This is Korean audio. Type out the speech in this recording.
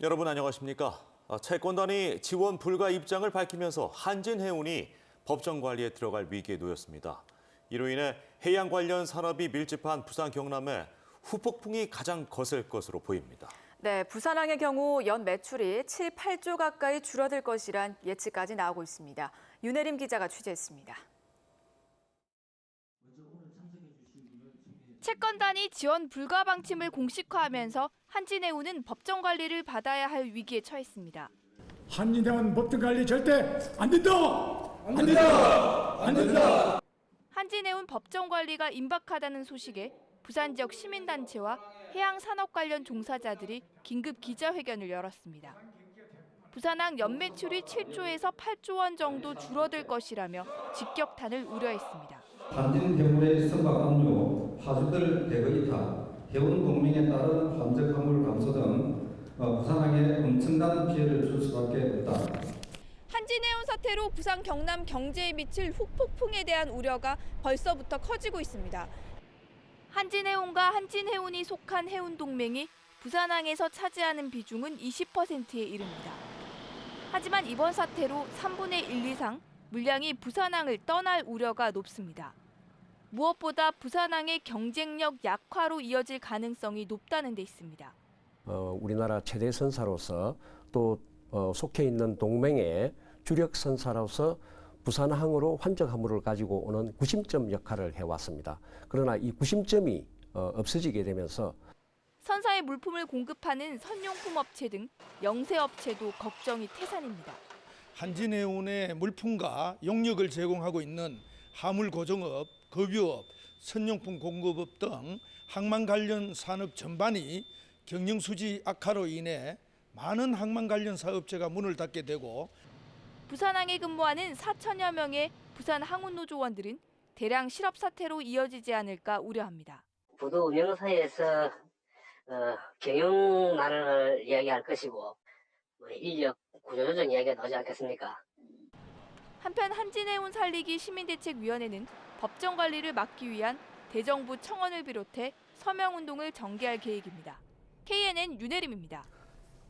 여러분 안녕하십니까? 아, 채권단이 지원 불가 입장을 밝히면서 한진해운이 법정 관리에 들어갈 위기에 놓였습니다. 이로 인해 해양 관련 산업이 밀집한 부산 경남에 후폭풍이 가장 거셀 것으로 보입니다. 네, 부산항의 경우 연 매출이 7, 8조 가까이 줄어들 것이란 예측까지 나오고 있습니다. 윤혜림 기자가 취재했습니다. 채권단이 지원 불가 방침을 공식화하면서 한진해운은 법정 관리를 받아야 할 위기에 처했습니다. 한진해운 법정 관리 절대 안 된다. 안 된다. 안 된다. 한진해운 법정 관리가 임박하다는 소식에 부산 지역 시민단체와 해양 산업 관련 종사자들이 긴급 기자회견을 열었습니다. 부산항 연매출이 7조에서 8조 원 정도 줄어들 것이라며 직격탄을 우려했습니다. 한진해운의 선박 압류, 파주들 대거 이탈, 해운 동맹에 따른 함적 화물 감소 등 어, 부산항에 엄청난 피해를 줄 수밖에 없다. 한진해운 사태로 부산 경남 경제에 미칠 후폭풍에 대한 우려가 벌써부터 커지고 있습니다. 한진해운과 한진해운이 속한 해운 동맹이 부산항에서 차지하는 비중은 20%에 이릅니다. 하지만 이번 사태로 3분의 1 이상 물량이 부산항을 떠날 우려가 높습니다. 무엇보다 부산항의 경쟁력 약화로 이어질 가능성이 높다는 데 있습니다. 어, 우리나라 최대 선사로서 또 어, 속해 있는 동맹의 주력 선사로서 부산항으로 환적 화물을 가지고 오는 구심점 역할을 해왔습니다. 그러나 이 구심점이 어, 없어지게 되면서 선사의 물품을 공급하는 선용품 업체 등 영세 업체도 걱정이 태산입니다. 한진해운의 물품과 용역을 제공하고 있는 화물 고정업, 급유업, 선용품 공급업 등 항만 관련 산업 전반이 경영 수지 악화로 인해 많은 항만 관련 사업체가 문을 닫게 되고 부산항에 근무하는 4천여 명의 부산 항운노조원들은 대량 실업 사태로 이어지지 않을까 우려합니다. 부도 운영사에서 어, 경영난을 이야기할 것이고 뭐 인력 구조조정 이야기가 나오지 않겠습니까? 한편 한진해운 살리기 시민대책위원회는 법정 관리를 막기 위한 대정부 청원을 비롯해 서명운동을 전개할 계획입니다. KNN 윤혜림입니다.